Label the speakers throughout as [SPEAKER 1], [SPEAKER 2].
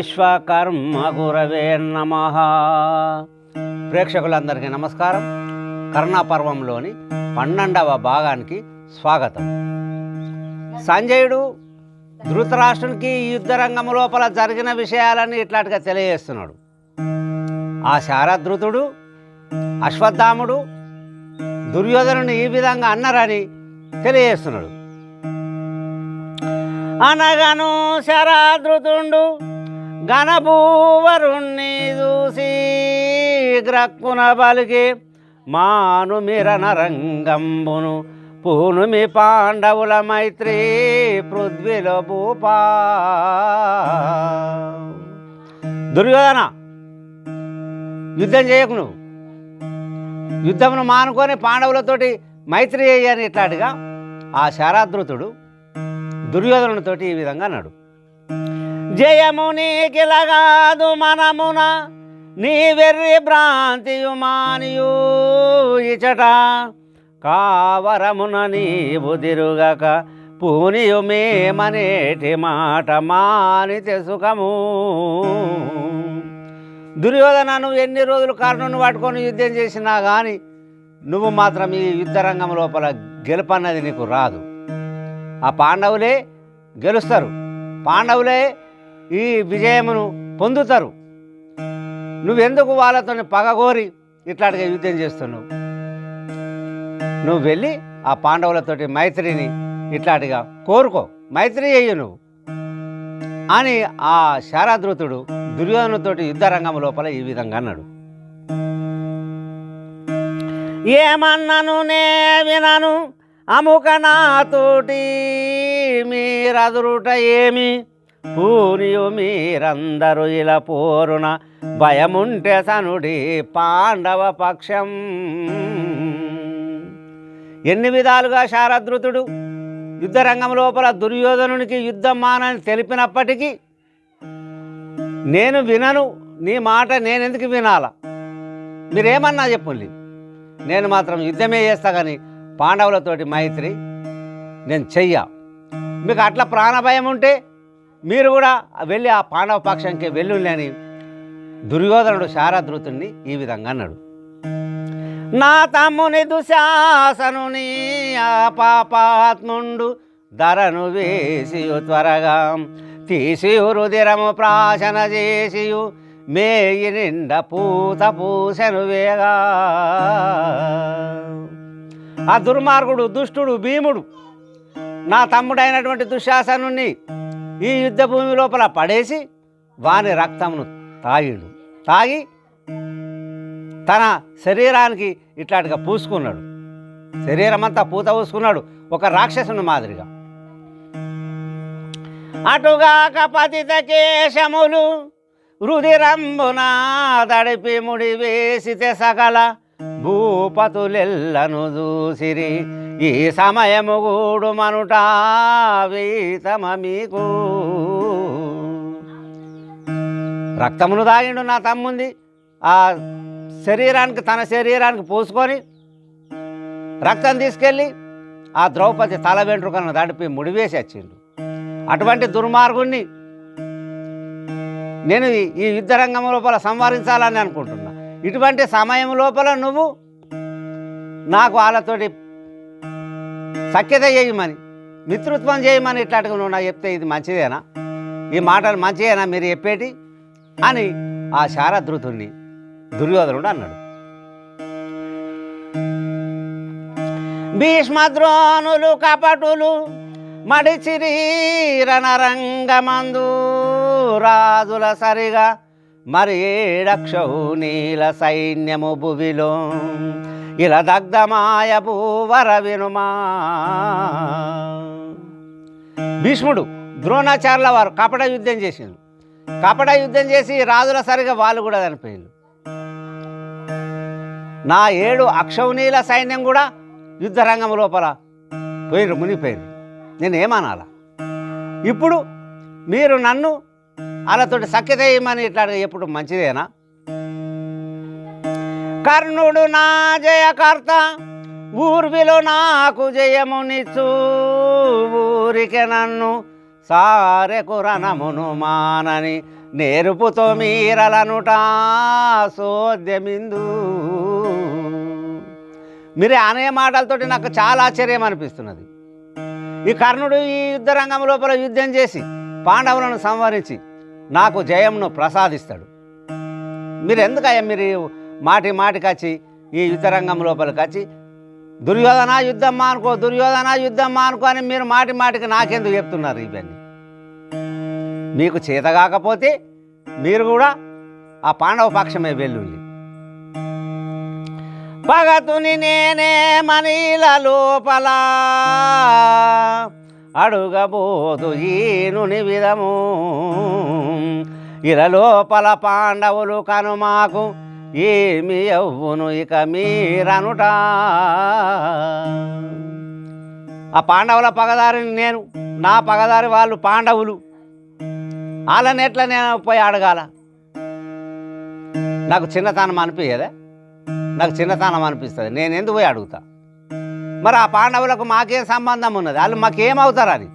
[SPEAKER 1] విశ్వకర్మ గురవే నమ. ప్రేక్షకులందరికీ నమస్కారం. కర్ణాపర్వంలోని పన్నెండవ భాగానికి స్వాగతం. సంజయుడు ధృతరాష్ట్రునికి ఈ యుద్ధ రంగం లోపల జరిగిన విషయాలన్నీ ఇట్లాంటిగా తెలియజేస్తున్నాడు. ఆ శారధృతుడు అశ్వత్థాముడు దుర్యోధనుని ఈ విధంగా అన్నారని తెలియజేస్తున్నాడు. అనగను శరాధృతుండు గణభూవరుణ్ణి చూసి గ్రక్కున పలికి మాను మిరన పూనుమి పాండవుల మైత్రి పృథ్వీలో భూపా. దుర్యోధన యుద్ధం చేయకు నువ్వు. యుద్ధమును మానుకొని పాండవులతోటి మైత్రి చేయని ఇట్లాంటిగా ఆ శారాధృతుడు దుర్యోధనుడితోటి ఈ విధంగా అన్నాడు జయము నీకిలగాదు మనమున నీ వెర్రి భ్రాంతియు మానియు ఇచట. కావరమున నీవు తిరుగక పూనియు మేమనేటి మాట మాని సుఖము. దుర్యోధన నువ్వు ఎన్ని రోజులు కర్ణుని పట్టుకొని యుద్ధం చేసినా కానీ నువ్వు మాత్రం ఈ యుద్ధరంగం లోపల గెలుపన్నది నీకు రాదు. ఆ పాండవులే గెలుస్తారు. పాండవులే ఈ విజయమును పొందుతారు. నువ్వెందుకు వాళ్ళతో పగగోరి ఇట్లాంటిగా యుద్ధం చేస్తున్నావు? నువ్వు వెళ్ళి ఆ పాండవులతోటి మైత్రిని ఇట్లాంటిగా కోరుకో. మైత్రి చెయ్యి నువ్వు. అని ఆ శారాదృతుడు దుర్యోధనుతోటి యుద్ధరంగం లోపల ఈ విధంగా అన్నాడు. ఏమన్నను నే వినను? అముక నాతోటి మీరదురుట ఏమి? పూనియు మీరందరూ ఇలా పోరున భయముంటే సనుడి పాండవ పక్షం. ఎన్ని విధాలుగా శారదృతుడు యుద్ధరంగం లోపల దుర్యోధనునికి యుద్ధం మానని తెలిపినప్పటికీ నేను వినను నీ మాట నేనెందుకు వినాలా? మీరేమన్నా చెప్పుండి నేను మాత్రం యుద్ధమే చేస్తా కానీ పాండవులతోటి మైత్రి నేను చెయ్య. మీకు అట్లా ప్రాణభయం ఉంటే మీరు కూడా వెళ్ళి ఆ పాండవ పక్షంకి వెళ్ళుండి అని దుర్యోధనుడు శారదృతుణ్ణి ఈ విధంగా అన్నాడు. నా తమ్ముని దుశాసనుని ఆ పాపాత్ముండు ధరను వేసియు త్వరగా. తీసి రుదిరము ప్రాశన చేసియు మేయి నిండ పూత పూసెను వేగా. ఆ దుర్మార్గుడు దుష్టుడు భీముడు నా తమ్ముడైనటువంటి దుశ్శాసనుణ్ణి ఈ యుద్ధ భూమి లోపల పడేసి వాని రక్తమును తాగిడు. తాగి తన శరీరానికి ఇట్లాంటిగా పూసుకున్నాడు. శరీరం అంతా పూత పూసుకున్నాడు. ఒక రాక్షసుని మాదిరిగా. అటుగాక పతిత కేశములు రుధిరంబునా తడిపి ముడి వేసితే సకల భూపతులెల్లను చూసిరి. ఈ సమయము గూడు మనుట వీతమ మీకు. రక్తమును తాగిండు నా తమ్ముంది. ఆ శరీరానికి తన శరీరానికి పూసుకొని రక్తం తీసుకెళ్ళి ఆ ద్రౌపది తల వెంట్రుకలను దడిపి ముడివేసి వచ్చిండు. అటువంటి దుర్మార్గుణ్ణి నేను ఈ- యుద్ధ రంగం లోపల సంవరించాలని అనుకుంటున్నా. ఇటువంటి సమయం లోపల నువ్వు నాకు వాళ్ళతోటి సఖ్యత చేయమని మిత్రుత్వం చేయమని ఇట్లాంటిగా నువ్వు నాకు చెప్తే ఇది మంచిదేనా? ఈ మాటలు మంచిదేనా మీరు చెప్పేటి? అని ఆ శారధృతుణ్ణి దుర్యోధనుడు అన్నాడు. భీష్మద్రోణులు కపటులు మడిచిరి రణరంగమందు రాజుల సరిగా మరి రక్షవు నీల సైన్యము భువిలో. ఇలా దగ్ధమాయ భూవర వినుమా. భీష్ముడు ద్రోణాచార్యుల వారు కపట యుద్ధం చేసిండు. కపట యుద్ధం చేసి రాజుల సరిగా వాళ్ళు కూడా చనిపోయిండు. నా ఏడు అక్షౌనీల సైన్యం కూడా యుద్ధ రంగం లోపల పోయిరు మునిపోయిరు నేను ఏమనాలా? ఇప్పుడు మీరు నన్ను వాళ్ళతోటి సఖ్యత చేయమని ఇట్లా ఎప్పుడు మంచిదేనా? కర్ణుడు నా జయకర్త ఊర్విలో నాకు జయమునిచ్చు. ఊరికే నన్ను సారెకు రణమును మానని నేరుపుతో మీరలనుట సోద్యమిందు మీరే అనే మాటలతోటి నాకు చాలా ఆశ్చర్యం అనిపిస్తున్నది. ఈ కర్ణుడు ఈ యుద్ధ రంగం లోపల యుద్ధం చేసి పాండవులను సంవరించి నాకు జయంను ప్రసాదిస్తాడు. మీరు ఎందుకయ్యా మీరు మాటి మాటికి వచ్చి ఈ యుద్ధ రంగం లోపలికి వచ్చి దుర్యోధన యుద్ధం మానుకో దుర్యోధన యుద్ధం మానుకో అని మీరు మాటి మాటికి నాకెందుకు చెప్తున్నారు ఇవన్నీ? మీకు చేత కాకపోతే మీరు కూడా ఆ పాండవ పక్షమే వెల్లుల్లి పగతుని నేనే మనీల లోపల అడుగబోదు ఈనుని విధము. ఇరలోపల పాండవులు కనుమాకు ఏమి అవ్వును ఇక మీరనుట. ఆ పాండవుల పగదారిని నేను నా పగదారి వాళ్ళు పాండవులు. వాళ్ళని ఎట్లా నేను పోయి అడగాల? నాకు చిన్నతనం అనిపించదే నాకు చిన్నతనం అనిపిస్తుంది. నేను ఎందుకు పోయి అడుగుతా? మరి ఆ పాండవులకు మాకేం సంబంధం ఉన్నది? వాళ్ళు మాకేమవుతారని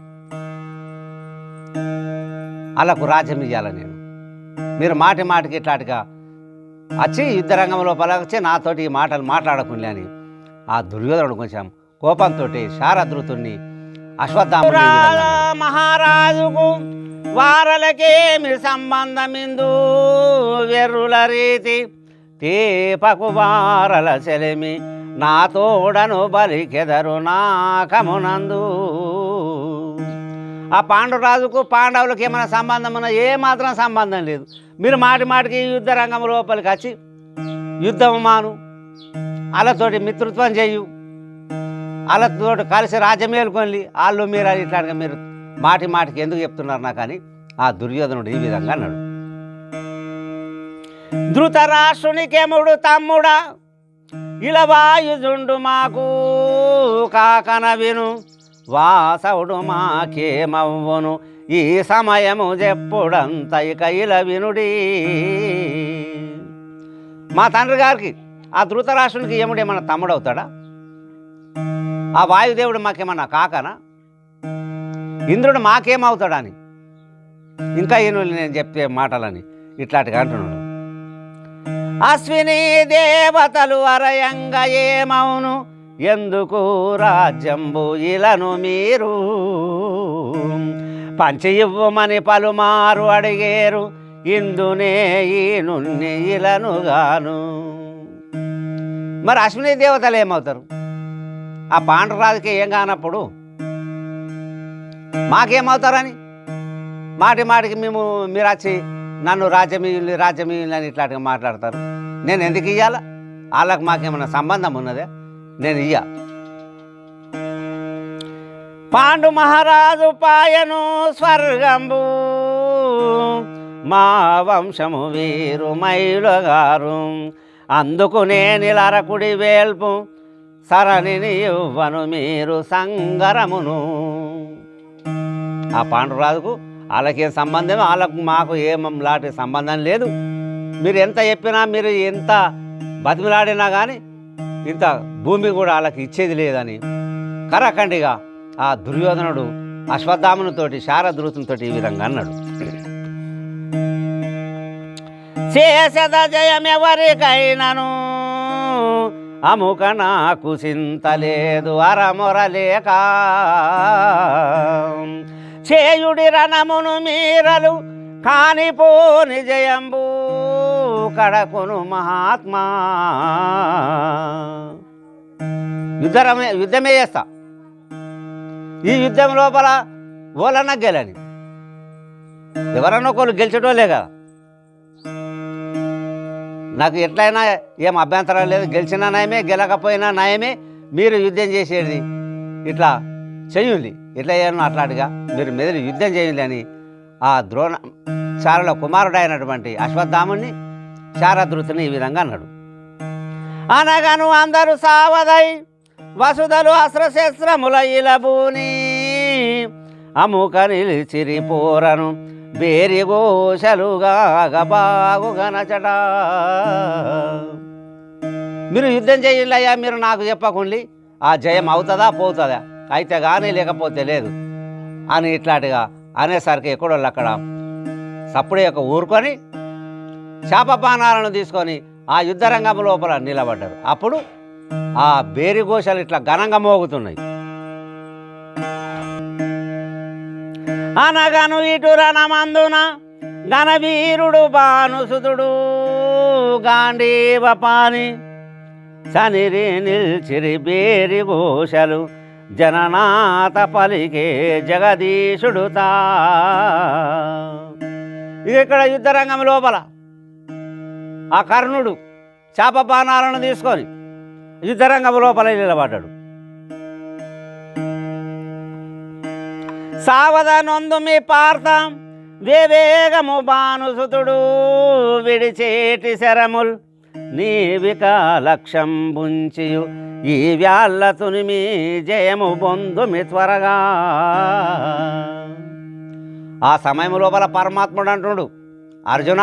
[SPEAKER 1] వాళ్ళకు రాజ్యం ఇవ్వాలి నేను. మీరు మాటి మాటికి ఇట్లాంటిగా వచ్చి యుద్ధ రంగం లోపల వచ్చి నాతోటి ఈ మాటలు మాట్లాడకుండా అని ఆ దుర్యోధనుడు కొంచెం కోపంతో శారదృతుణ్ణి అశ్వత్థామ మహారాజుకు వారలకేమి సంబంధమిందు వెర్రుల రీతి. తీపకు వారల చెలిమి నా తోడను బలికెదరు నాకమునందు ఆ పాండవరాజుకు పాండవులకు ఏమైనా సంబంధం ఉన్నా ఏ మాత్రం సంబంధం లేదు. మీరు మాటి మాటికి యుద్ధ రంగం లోపలికి వచ్చి యుద్ధం మాను వాళ్ళతోటి మిత్రత్వం చేయు వాళ్ళతో కలిసి రాజ్యం మేలుకొని వాళ్ళు మీరు అని ఇట్లాగా మీరు మాటి మాటికి ఎందుకు చెప్తున్నారు నాకు అని ఆ దుర్యోధనుడు ఈ విధంగా అన్నాడు. ధృతరాష్ట్రునికెముడు తమ్ముడా? ఇలా వాయుజుండు మాకు కాకన విను వాసవుడు మాకేమవ్వును ఈ సమయము చెప్పుడంత ఇక ఇలా వినుడి మా తండ్రి గారికి ఆ ధృతరాష్ట్రునికి ఏముడు ఏమన్నా తమ్ముడవుతాడా? ఆ వాయుదేవుడు మాకేమన్నా కాకనా? ఇంద్రుడు మాకేమవుతాడని? ఇంకా ఈయన నేను చెప్పే మాటలని ఇట్లాంటిగా అంటున్నాడు. అశ్విని దేవతలు అరయంగా ఏమవును? ఎందుకు రాజ్యంబు ఇలను మీరు? పంచి ఇవ్వమని పలుమారు అడిగేరు ఇందునే నుండి ఇలను గాను. మరి అశ్విని దేవతలు ఏమవుతారు? ఆ పాండరాజుకి ఏం కానప్పుడు? మాకేమవుతారని? మాటి మాటికి మేము మీరు వచ్చి నన్ను రాజ్యమీయులు రాజ్యమీయులు అని ఇట్లాంటిగా మాట్లాడతారు. నేను ఎందుకు ఇయ్యాలా? వాళ్ళకి మాకేమైనా సంబంధం ఉన్నదే? నేను ఇయ్య. పాండు మహారాజు పాయను స్వర్గంబు. మా వంశము వీరు మైలుగారు అందుకు నేనిలరకుడి వేల్పు. సరణిని ఇవ్వను మీరు సంగరమును. ఆ పాండురాజుకు వాళ్ళకేం సంబంధం? వాళ్ళకు మాకు ఏమం లాంటి సంబంధం లేదు. మీరు ఎంత చెప్పినా మీరు ఎంత బతిమిలాడినా కానీ ఇంత భూమి కూడా వాళ్ళకి ఇచ్చేది లేదని కరకండిగా ఆ దుర్యోధనుడు అశ్వత్థామునితోటి శారదృతునితోటి ఈ విధంగా అన్నాడు. చేసద జయమెవరికైనను? అముక నాకు చింతలేదు అరమొరలేక. చేయుడి రణమును మీరలు కానిపోని జయంబూ. కడకును మహాత్మా. యుద్ధరమే యుద్ధమే చేస్తా. ఈ యుద్ధం లోపల ఓలన్న గెలని. ఎవరన్నా ఒకళ్ళు గెలిచేటోళ్ళే కదా. నాకు ఎట్లయినా ఏం అభ్యంతరం లేదు. గెలిచినా నయమే గెలకపోయినా నయమే మీరు యుద్ధం చేసేది ఇట్లా చెయ్యండి ఇట్లా చేయను అట్లాంటిగా మీరు మెదడు యుద్ధం చేయండి అని ఆ ద్రోణ చారుల కుమారుడు అయినటువంటి అశ్వత్థాముని శారదృతిని ఈ విధంగా అన్నాడు. అనగను అందరూ సావదై వసుదలు అస్త్రశస్త్రముల ఇలబూని అముక నిలిచిరి పోరను బేరి గోశలుగా గనచట మీరు యుద్ధం చేయాలయ్యా మీరు నాకు చెప్పకుండి. ఆ జయం అవుతుందా పోతుందా? అయితే కానీ లేకపోతే లేదు. అని ఇట్లాంటిగా అనేసరికి ఎక్కడోళ్ళు అక్కడ సప్పుడే యొక్క ఊరుకొని శాపపానాలను తీసుకొని ఆ యుద్ధరంగం లోపల నిలబడ్డారు. అప్పుడు ఆ బేరిఘోషాలు ఇట్లా ఘనంగా మోగుతున్నాయి. అనగను ఇటు రణమందున ఘనవీరుడు భానుసుతుడు గాంధీవ పాని సనిరి నిల్చిరి బేరి ఘోషలు జననాథ పలికే జగదీశుడు తా. ఇక ఇక్కడ యుద్ధరంగం లోపల ఆ కర్ణుడు శాపపానాలను తీసుకొని యుద్ధరంగం లోపల నిలబడ్డాడు. సావధానొందు మీ పార్థం వివేగము భానుసుతుడు విడిచేటి శరముల్ నీవిక లక్ష్యం బుంచియు ఈ వ్యాళ్ళతుని మీ జయము బొందుమి త్వరగా. ఆ సమయం లోపల పరమాత్ముడు అంటుడు అర్జున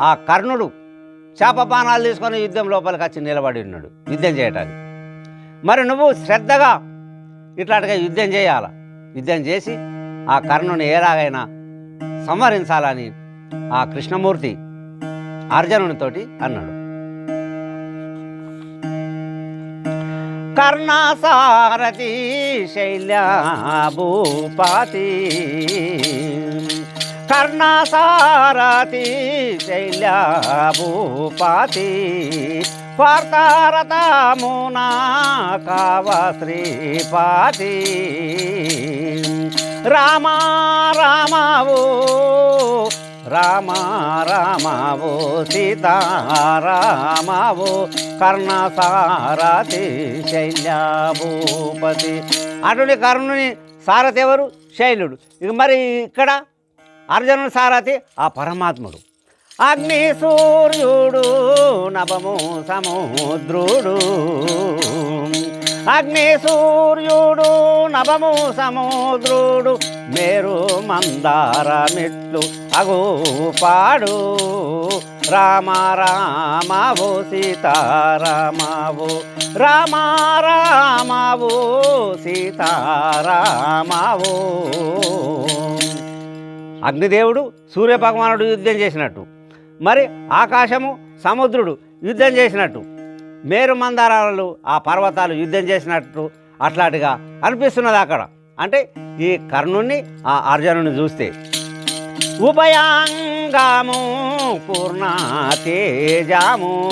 [SPEAKER 1] ఆ కర్ణుడు శాపపానాలు తీసుకొని యుద్ధం లోపలికి వచ్చి నిలబడి ఉన్నాడు. యుద్ధం చేయటానికి. మరి నువ్వు శ్రద్ధగా ఇట్లాంటిగా యుద్ధం చేయాల? యుద్ధం చేసి ఆ కర్ణుని ఎలాగైనా సంహరించాలని ఆ కృష్ణమూర్తి అర్జునునితోటి అన్నాడు. కర్ణాసారథి శైల్యాభూపాతి కర్ణాసారథి శైల్యాభూపాతి పార్థారథమునా కావ శ్రీపాతి రామ రామవో రామ రామవో సీతారామవో కర్ణసారథి శైల్యాభూపతి అటుని కర్ణుని సారథి ఎవరు? శైలుడు. ఇక మరి ఇక్కడ అర్జునుని సారథి ఆ పరమాత్ముడు. అగ్ని సూర్యుడు నభము సముద్రుడు. అగ్ని సూర్యుడు నభము సముద్రుడు. మేరు మందార మెట్లు అగోపాడు. రామ రామావో సీతారామావో. రామ రామావో సీతారామావో. అగ్నిదేవుడు సూర్యభగవానుడు యుద్ధం చేసినట్టు. మరి ఆకాశము సముద్రుడు యుద్ధం చేసినట్టు. మేరు మందారాలు ఆ పర్వతాలు యుద్ధం చేసినట్టు అట్లాంటిగా అనిపిస్తున్నది అక్కడ. అంటే ఈ కర్ణుణ్ణి ఆ అర్జునుని చూస్తే. ఉభయాంగము పూర్ణ తేజాము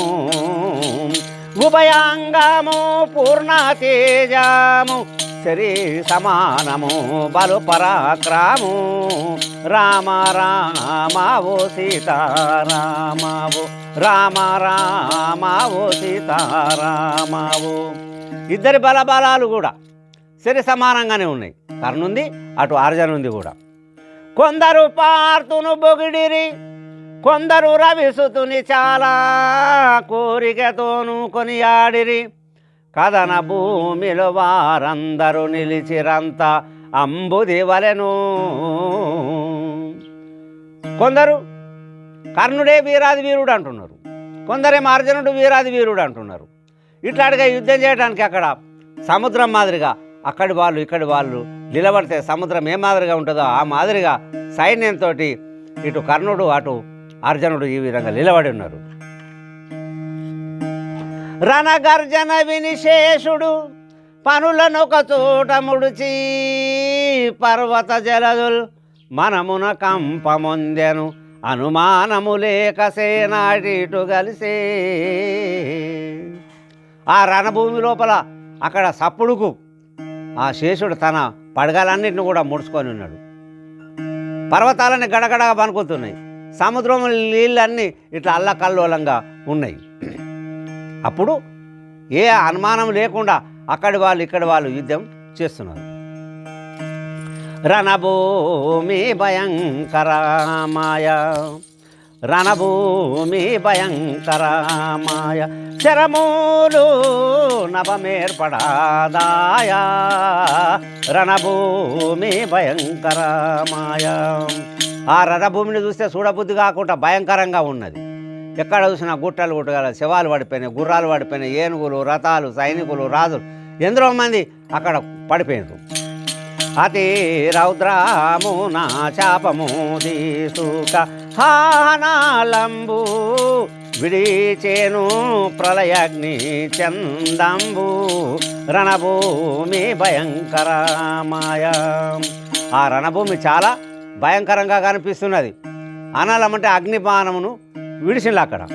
[SPEAKER 1] ఉభయాంగము పూర్ణ తేజాము శరీ సమానము బలు పరాక్రాము రామ రామావో సీతారామావో రామ రామావో సీతారామావో. ఇద్దరి బలబలాలు కూడా సరి సమానంగానే ఉన్నాయి. కర్ణుంది అటు అర్జునుంది కూడా. కొందరు పార్తును బొగిడిరి కొందరు రవిసుతుని చాలా కోరికతోనూ కొనియాడిరి. కథన భూమిలో వారందరూ నిలిచిరంత అంబుది వలెను కొందరు కర్ణుడే వీరాది వీరుడు అంటున్నారు. కొందరేమో అర్జునుడు వీరాది వీరుడు అంటున్నారు. ఇట్లాడిగా యుద్ధం చేయడానికి అక్కడ సముద్రం మాదిరిగా అక్కడి వాళ్ళు ఇక్కడి వాళ్ళు నిలబడితే సముద్రం ఏ మాదిరిగా ఉంటుందో ఆ మాదిరిగా సైన్యంతో ఇటు కర్ణుడు అటు అర్జునుడు ఈ విధంగా నిలబడి ఉన్నారు. రణగర్జన వినిశేషుడు పనులను ఒక చోట ముడిచి పర్వత జలదుల్ మనమున కంపమొందెను. అనుమానము లేక సేనాటి ఇటు కలిసే ఆ రణభూమి లోపల అక్కడ సప్పుడుకు ఆ శేషుడు తన పడగలన్నింటిని కూడా ముడుచుకొని ఉన్నాడు. పర్వతాలన్నీ గడగడగా పనుకుతున్నాయి సముద్రం నీళ్ళన్నీ ఇట్లా అల్లకల్లోలంగా ఉన్నాయి. అప్పుడు ఏ అనుమానం లేకుండా అక్కడి వాళ్ళు ఇక్కడి వాళ్ళు యుద్ధం చేస్తున్నారు. రణభూమి భయంకరమాయ రణభూమి భయంకరమాయ శరమూలు నవమేర్పడాదాయ రణభూమి భయంకరమాయ ఆ రణభూమిని చూస్తే చూడబుద్ధి కాకుండా భయంకరంగా ఉన్నది. ఎక్కడ చూసినా గుట్టలు గుట్టగల శవాలు పడిపోయినాయి గుర్రాలు పడిపోయినాయి ఏనుగులు రథాలు సైనికులు రాజులు ఎందరో మంది అక్కడ పడిపోయినారు. అతి రౌద్రాము నా చాపము దీసుక హానాలంబు విడిచేను ప్రళయగ్ని చందంబు రణభూమి భయంకరమాయ ఆ రణభూమి చాలా భయంకరంగా కనిపిస్తున్నది. అనాలమంటే అగ్నిపానమును విడిచిండ్లు అక్కడ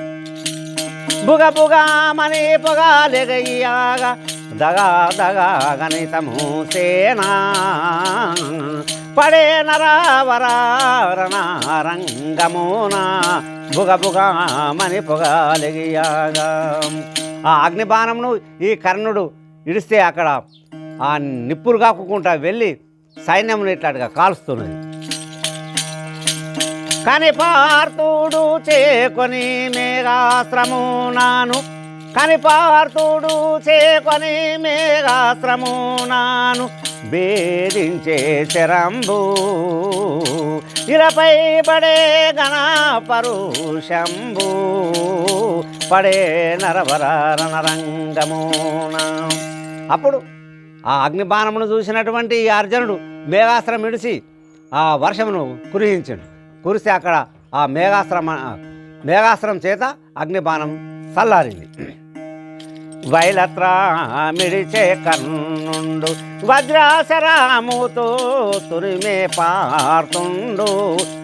[SPEAKER 1] బుగ బుగామని పొగాలెగయ్యాగా దగా దగా గణితము సేనా పడే నరావరారణారంగమునా బుగ బుగామని పొగాలెగయ్యాగా ఆ అగ్నిబాణమును ఈ కర్ణుడు ఇడిస్తే అక్కడ ఆ నిప్పురు కాకుండా వెళ్ళి సైన్యమును ఇట్లాంటిగా కాలుస్తున్నది. కని పార్తుడు చేకొని మేఘాశ్రము నాను. కని పార్తుడు చేకొని మేఘాస్త్రము నాను. భేదించే శరంభు ఇలపై పడే గణ పరుషంభు పడే నరవరారణరంగమున అప్పుడు ఆ అగ్నిబాణమును చూసినటువంటి అర్జునుడు మేఘాస్త్రం ఇడిసి ఆ వర్షమును కురిహించాడు కురిసి అక్కడ ఆ మేఘాస్త్రం మేఘాస్త్రం చేత అగ్నిబాణం చల్లారింది. వైలత్రామిడిచే కర్ణుండు వజ్రాసరాముతో తురిమే పార్తుండు.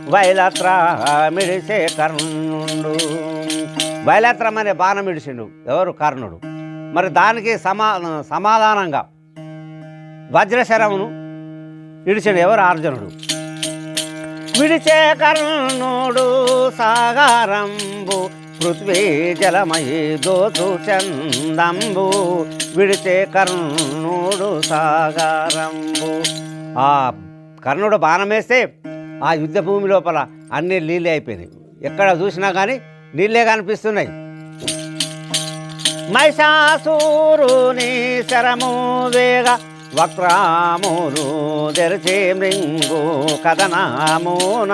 [SPEAKER 1] వైలత్రామిడిచే కర్ణుండు వైలత్రం అనే బాణం ఇడిచిండు ఎవరు? కర్ణుడు. మరి దానికి సమా సమాధానంగా వజ్రశరమును ఇడిచిండు ఎవరు? అర్జునుడు. విడిచే కర్ణుడు సాగారంబు పృథ్వీ జలమయీ దోసు చందంబు విడిచే కర్ణుడు సాగారంబు. ఆ కర్ణుడు బాణమేస్తే ఆ యుద్ధ భూమి లోపల అన్నీ నీళ్ళే అయిపోయినాయి. ఎక్కడ చూసినా కానీ నీళ్ళే కనిపిస్తున్నాయి. మైసాసూరుని శరము వేగ వక్రామురు తెరిచి మృంగు కథనామున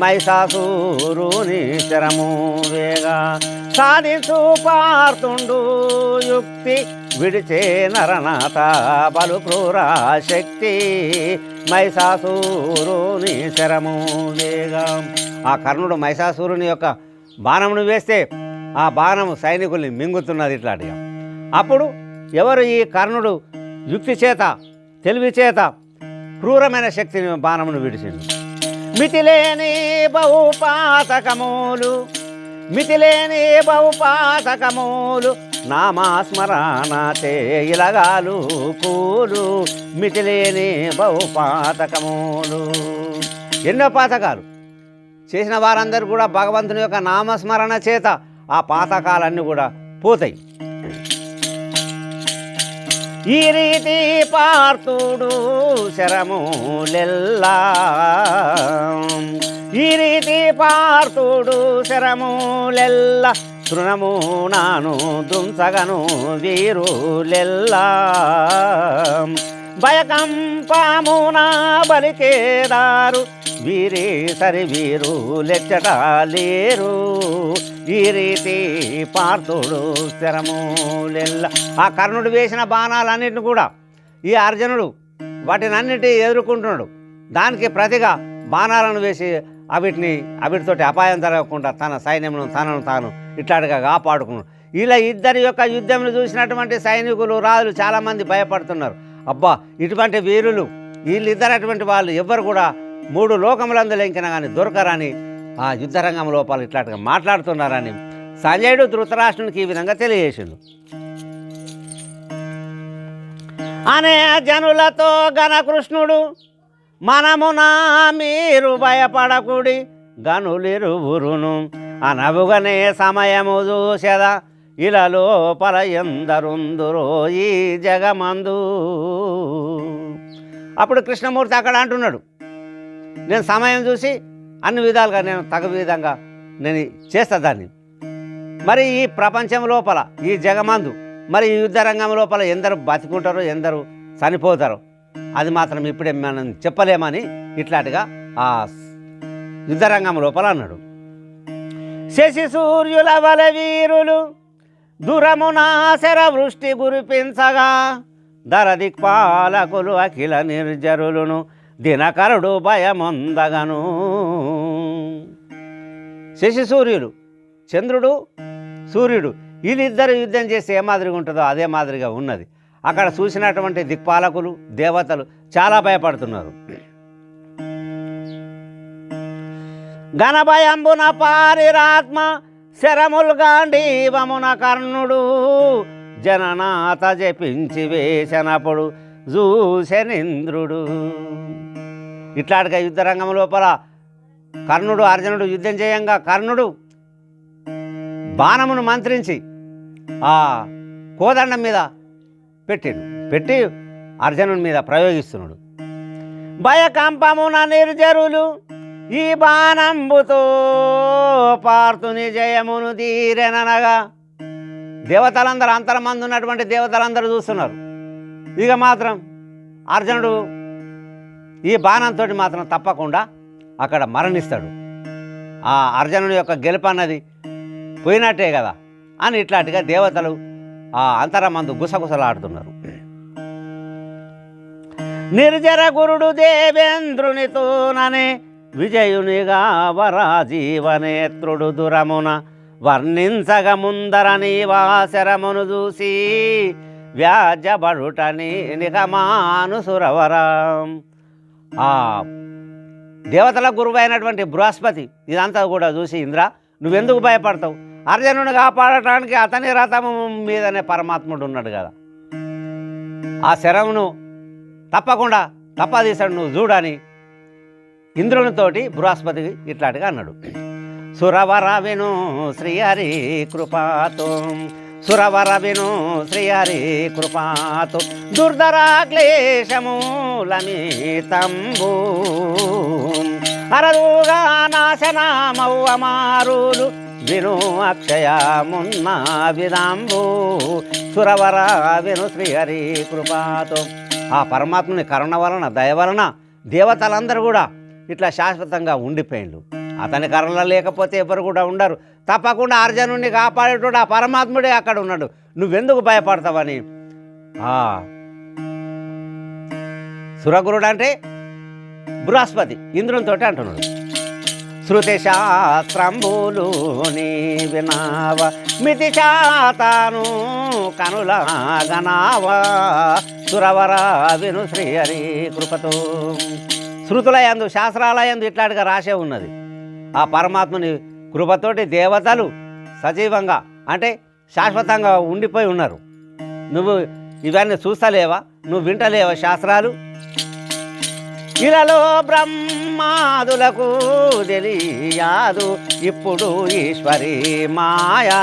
[SPEAKER 1] మైసాసూరుని శరము వేగా సాధించు పార్తుండు యుక్తి విడిచే నరనాథ బలు క్రూరా శక్తి మైసాసూరుని శరము వేగా. ఆ కర్ణుడు మైసాసూరుని యొక్క బాణమును వేస్తే ఆ బాణము సైనికుల్ని మింగుతున్నది ఇట్లాంటిగా. అప్పుడు ఎవరు ఈ కర్ణుడు యుక్తి చేత తెలివి చేత క్రూరమైన శక్తిని బాణమును విడిచింది. మితిలేని బహుపాతకమూలు మితిలేని బహుపాతకమూలు నామాస్మరణ చేయలగాలు కూలు మితిలేని బహుపాతకములు. ఎన్నో పాతకాలు. చేసిన వారందరూ కూడా భగవంతుని యొక్క నామస్మరణ చేత ఆ పాతకాలన్నీ కూడా పోతాయి. ఈ రీతి పార్తుడు శరములెల్లా. ఈ రీతి పార్తుడు శరములెల్ల. తృణము నాను దుంసగను వీరులెల్లా. భయకంపామునా బలికేదారు వీరే సరి వీరు లెచ్చట లేరు ఈ రీతి పార్థుడు స్థిరములెల్ల. ఆ కర్ణుడు వేసిన బాణాలన్నిటిని కూడా ఈ అర్జునుడు వాటిని అన్నిటి ఎదుర్కొంటున్నాడు. దానికి ప్రతిగా బాణాలను వేసి అవిటిని అవిటితోటి అపాయం జరగకుండా తన సైన్యమును తనను తాను ఇట్లాడిగా కాపాడుకున్నాడు. ఇలా ఇద్దరి యొక్క యుద్ధంను చూసినటువంటి సైనికులు రాజులు చాలామంది భయపడుతున్నారు. అబ్బా ఇటువంటి వీరులు వీళ్ళిద్దరు అటువంటి వాళ్ళు ఎవ్వరు కూడా మూడు లోకములందులు ఇంకన కానీ దొరకరని ఆ యుద్ధరంగం లోపల ఇట్లాంటిగా మాట్లాడుతున్నారని సంజయుడు ధృతరాష్ట్రునికి ఈ విధంగా తెలియజేసిండు. అనే జనులతో గణకృష్ణుడు మనమునా మీరు భయపడకుడి గనులిరువురును అనవుగనే సమయము చూసెదా ఇలా లోపల ఎందరుందురో ఈ జగమందు. అప్పుడు కృష్ణమూర్తి అక్కడ అంటున్నాడు నేను సమయం చూసి అన్ని విధాలుగా నేను తగు విధంగా నేను చేస్తా దాన్ని. మరి ఈ ప్రపంచం లోపల ఈ జగమందు మరి ఈ యుద్ధ రంగం లోపల ఎందరు బతికుంటారో ఎందరు చనిపోతారో అది మాత్రం ఇప్పుడే మనం చెప్పలేమని ఇట్లాంటిగా ఆ యుద్ధ రంగం లోపల అన్నాడు. శశి సూర్యుల వల వీరులు దురమునాశర వృష్టి గురిపించగా ధర దిక్పాలకులు అఖిల నిర్జరులను దినకరుడు భయమొందగను. శశి సూర్యుడు చంద్రుడు సూర్యుడు వీళ్ళిద్దరు యుద్ధం చేస్తే ఏ మాదిరిగా ఉంటుందో అదే మాదిరిగా ఉన్నది. అక్కడ చూసినటువంటి దిక్పాలకులు దేవతలు చాలా భయపడుతున్నారు. గణభయంబున పారిరాత్మ శరముల్ గాంధీవమున కర్ణుడు జననాథ జపించి వేసనప్పుడు చూసెనింద్రుడు ఇట్లాంటిగా యుద్ధ రంగం లోపల కర్ణుడు అర్జునుడు యుద్ధం చేయంగా కర్ణుడు బాణమును మంత్రించి ఆ కోదండం మీద పెట్టాడు. పెట్టి అర్జునుడి మీద ప్రయోగిస్తున్నాడు. భయకంపమున నిర్జరులు ఈ బాణంబుతో పార్థుని జయమును తీరెననగా దేవతలందరూ అంతరమందు ఉన్నటువంటి దేవతలందరూ చూస్తున్నారు. ఇక మాత్రం అర్జునుడు ఈ బాణంతో మాత్రం తప్పకుండా అక్కడ మరణిస్తాడు. ఆ అర్జునుడి యొక్క గెలుపు అన్నది పోయినట్టే కదా అని ఇట్లాంటిగా దేవతలు ఆ అంతరమందు గుసగుసలాడుతున్నారు. నిర్జర గురుడు దేవేంద్రునితోననే విజయునిగా వరాజీవనేత్రుడు దురమున వర్ణించగ ముందర నీవాశరమును చూసి వ్యాజబడుటని నిగమాను సురవరం దేవతల గురువు అయినటువంటి బృహస్పతి ఇదంతా కూడా చూసి ఇంద్ర నువ్వెందుకు భయపడతావు? అర్జునుని కాపాడటానికి అతని రథము మీదనే పరమాత్ముడు ఉన్నాడు కదా. ఆ శరమును తప్పకుండా తప్పదీశాడు నువ్వు చూడని ఇంద్రునితోటి బృహస్పతి ఇట్లాంటిగా అన్నాడు. సురవర విను శ్రీహరి కృపాతో సురవర విను శ్రీహరి కృపాతు దుర్ధరా అరరుగా అరదుగా నాశనమవ్వమారులు విను అక్షయమున్న విదాంబు. సురవర విను శ్రీహరి కృపాతో. ఆ పరమాత్ముని కరుణ వలన దయ వలన దేవతలందరూ కూడా ఇట్లా శాశ్వతంగా ఉండిపోయిండు అతని కరుణ లేకపోతే ఎవరు కూడా ఉండరు. తప్పకుండా అర్జునుడిని కాపాడేటోడు ఆ పరమాత్ముడే అక్కడ ఉన్నాడు. నువ్వెందుకు భయపడతావని? ఆ. సురగురుడు అంటే బృహస్పతి ఇంద్రునితో అంటున్నాడు. శృతి శాస్త్రంబులు నీ వినావ మితి శాతాను కనులాగనావా సురవర విను శ్రీహరి కృపతో. శృతులయందు శాస్త్రాలయందు ఇట్లాంటిగా రాసే ఉన్నది. ఆ పరమాత్మని కృపతోటి దేవతలు సజీవంగా అంటే శాశ్వతంగా ఉండిపోయి ఉన్నారు. నువ్వు ఇవన్నీ చూస్తలేవా? నువ్వు వింటలేవా శాస్త్రాలు? ఇలలో బ్రహ్మాదులకు తెలియదు ఇప్పుడు ఈశ్వరి మాయా.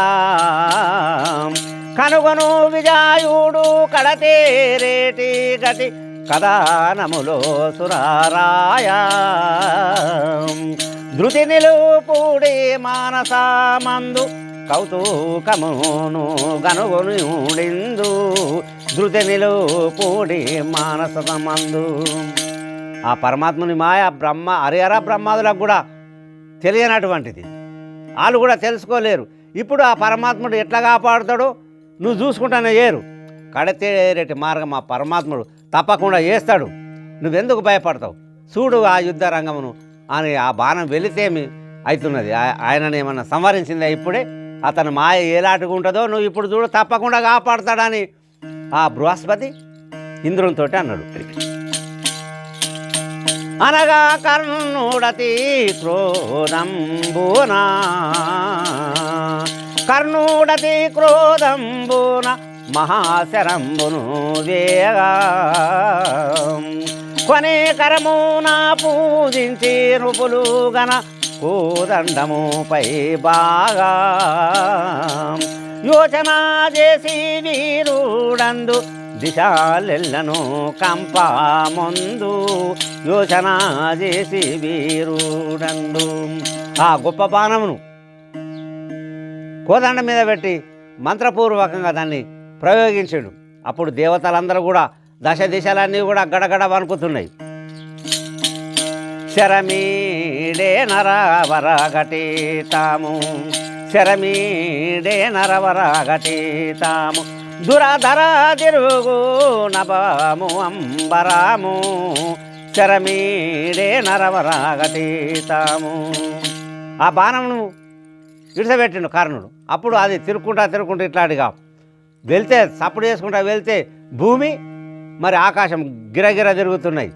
[SPEAKER 1] కనుగొను విజాయుడు కడతేరేటి గతి కదానములో సురారాయా. ధృతి నిలుపుడి మానసామందు కౌతుకమును గనుగొనుడిందు. ధృతి నిలుపుడి మానసమందు. ఆ పరమాత్ముని మాయ బ్రహ్మ హరిహర బ్రహ్మాదులకు కూడా తెలియనటువంటిది. వాళ్ళు కూడా తెలుసుకోలేరు. ఇప్పుడు ఆ పరమాత్ముడు ఎట్లా కాపాడుతాడో నువ్వు చూసుకుంటానే ఏరు. కడతేరేటి మార్గం ఆ పరమాత్ముడు తప్పకుండా చేస్తాడు నువ్వెందుకు భయపడతావు? చూడు ఆ యుద్ధ రంగమును. అని ఆ బాణం వెళితేమి అవుతున్నది. ఆ- ఆయనని ఏమన్నా సంవరించిందా ఇప్పుడే? అతను మాయ ఏలాంటిగా ఉంటుందో నువ్వు ఇప్పుడు చూడు తప్పకుండా కాపాడుతాడని ఆ బృహస్పతి ఇంద్రునితో అన్నాడు. అనగా కర్ణుడతి క్రోధంబునా కర్ణుడతి క్రోధంబున మహాశరంబును వేగా కొనేకరము నా పూజించి నృపులు గన కోదండముపై బాగా. యోచన చేసి వీరుడందు దిశాలెల్లను కంప ముందు యోచన చేసి వీరుడందు. ఆ గొప్ప బాణమును కోదండ మీద పెట్టి మంత్రపూర్వకంగా దాన్ని ప్రయోగించాడు అప్పుడు దేవతలందరూ కూడా దశ దిశలన్నీ కూడా గడగడ వణుకుతున్నాయి. శరమీడే నరవరగటీతాము. శరమీడే నరవరగటీతాము. దురాధర తిరుగు నభము అంబరాము. శరమీడే నరవరాగతీతాము ఆ బాణమును విడిసబెట్టిండు కర్ణుడు. అప్పుడు అది తిరుక్కుంటా తిరుక్కుంటా ఇట్లాడిగా వెళ్తే సప్పుడు చేసుకుంటా వెళ్తే భూమి మరి ఆకాశం గిరగిర తిరుగుతున్నాయి.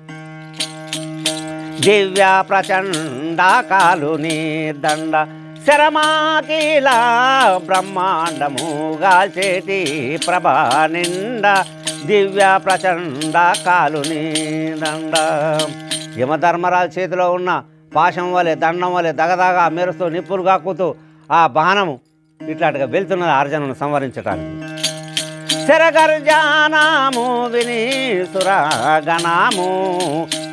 [SPEAKER 1] దివ్య ప్రచండ కాలు దండ శరమాకీల బ్రహ్మాండము గాల్చేటి ప్రభా నిండా. దివ్య ప్రచండ కాలు దండ. యమధర్మరాజు చేతిలో ఉన్న పాశం వలె దండం వలె దగదగా మెరుస్తూ నిప్పులు కాకుతూ ఆ బాణము ఇట్లాంటిగా వెళ్తున్నది అర్జునును సంవరించటానికి. శరగర్జానాము వినీసురాగణాము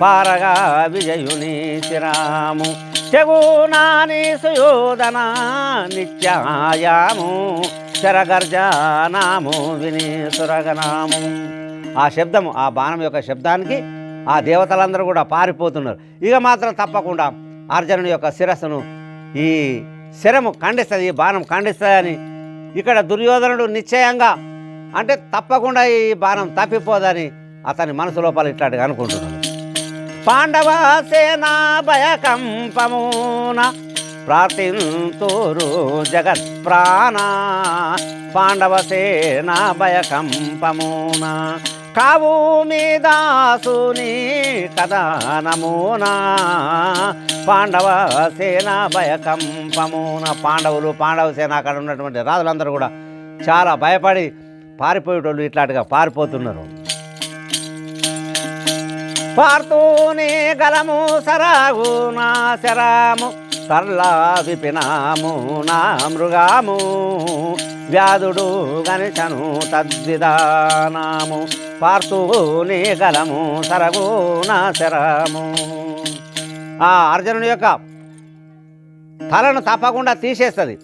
[SPEAKER 1] పారగా విజయుని శిరాము. తెగునాని సుయోధన నిత్యాయాము శరగర్జానాము వినీసురగణాము ఆ శబ్దము ఆ బాణం యొక్క శబ్దానికి ఆ దేవతలందరూ కూడా పారిపోతున్నారు. ఇక మాత్రం తప్పకుండా అర్జునుడి యొక్క శిరస్సును ఈ శరము ఖండిస్తుంది ఈ బాణం ఖండిస్తుందని ఇక్కడ దుర్యోధనుడు నిశ్చయంగా అంటే తప్పకుండా ఈ బాణం తప్పిపోదని అతని మనసు లోపల ఇట్లాంటిగా అనుకుంటున్నాడు పాండవ సేనా భయకంపమున ప్రార్థింతురు జగత్ ప్రాణ. పాండవ సేనా భయకంపమున కావు మీదాసుని కథనమునా. పాండవ సేన భయకంపమున పాండవులు పాండవ సేన అక్కడ ఉన్నటువంటి రాజులందరూ కూడా చాలా భయపడి పారిపోయేటోళ్ళు ఇట్లాంటిగా పారిపోతున్నారు. పారుతూనే గలము సరాగు నా శరాము తర్లా విపినాము నా మృగాము వ్యాధుడు గణితను తద్విధానాము పార్తూనే గలము సరగు నా శరాము. ఆ అర్జునుడి యొక్క తలను తప్పకుండా తీసేస్తుంది.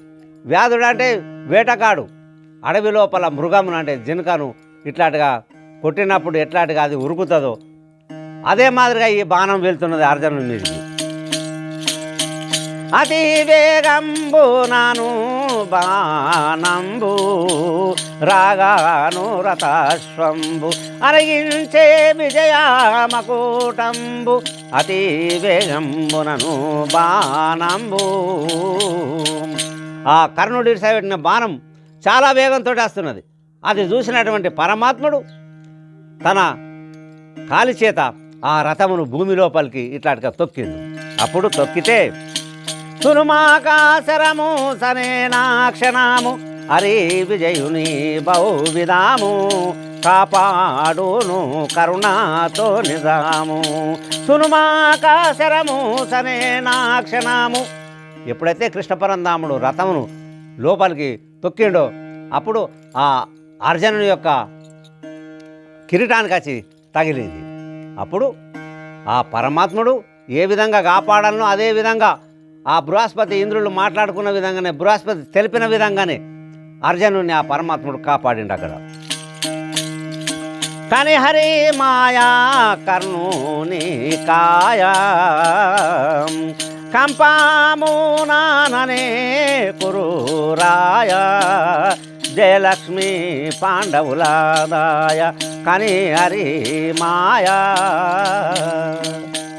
[SPEAKER 1] వ్యాధుడు అంటే వేటగాడు. అడవి లోపల మృగమును అంటే జినకను ఇట్లాంటిగా కొట్టినప్పుడు ఎట్లాంటిగా అది ఉరుకుతుందో అదే మాదిరిగా ఈ బాణం వెళ్తున్నది అర్జునుడి మీదకి. అతి వేగంబు నాను బాణంబు రాగాను రథాశ్వంబు అరగించే విజయామకూటంబు అతి వేగంబునను బాణంబు. ఆ కర్ణుడి సైడిన బాణం చాలా వేగంతో వస్తున్నది అది చూసినటువంటి పరమాత్ముడు తన కాలి చేత ఆ రథమును భూమి లోపలికి ఇట్లాంటిగా తొక్కింది అప్పుడు తొక్కితే సునుమాకాశరము సనేనాక్షణము అరే విజయుని బహువిధాము కాపాడును కరుణాతో నిజాము. సునుమాకాశరము సనేనాక్షణము ఎప్పుడైతే కృష్ణపరంధాముడు రథమును లోపలికి తొక్కిండో అప్పుడు ఆ అర్జునుని యొక్క కిరీటానికి వచ్చి తగిలింది. అప్పుడు ఆ పరమాత్ముడు ఏ విధంగా కాపాడాలనో అదే విధంగా ఆ బృహస్పతి ఇంద్రులు మాట్లాడుకున్న విధంగానే బృహస్పతి తెలిపిన విధంగానే అర్జునుని ఆ పరమాత్ముడు కాపాడిండు అక్కడ. కానీ హరి మాయా కర్ణుని కాయా. కంపామునాననే కురురాయ జయలక్ష్మి పాండవులాదాయ కని హరి మాయా.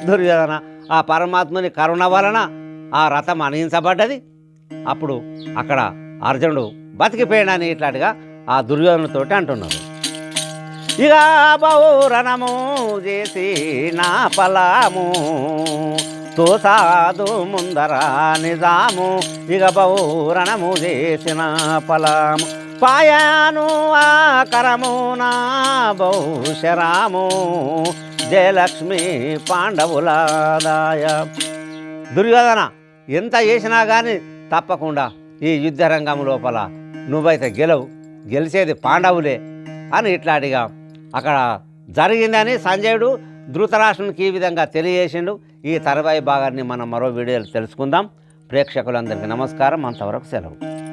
[SPEAKER 1] దుర్యోధన ఆ పరమాత్ముని కరుణ వలన ఆ రథం అణించబడ్డది. అప్పుడు అక్కడ అర్జునుడు బతికిపోయాడని ఇట్లాంటిగా ఆ దుర్యోధనతోటి అంటున్నారు ఇక బౌరణము చేసి నా పలాము తోసాదు ముందర నిజాము ఇక పౌరణము చేసిన పలాము పాయాను ఆకరము నా బహుశరాము జయలక్ష్మి పాండవులాదాయ దుర్యోధన ఎంత చేసినా కానీ తప్పకుండా ఈ యుద్ధరంగం లోపల నువ్వైతే గెలవు గెలిచేది పాండవులే అని ఇట్లాంటిగా అక్కడ జరిగిందని సంజయుడు ధృతరాష్ట్రునికి ఈ విధంగా తెలియజేసిండు. ఈ తరువాయి భాగాన్ని మనం మరో వీడియోలు తెలుసుకుందాం. ప్రేక్షకులందరికీ నమస్కారం. అంతవరకు సెలవు.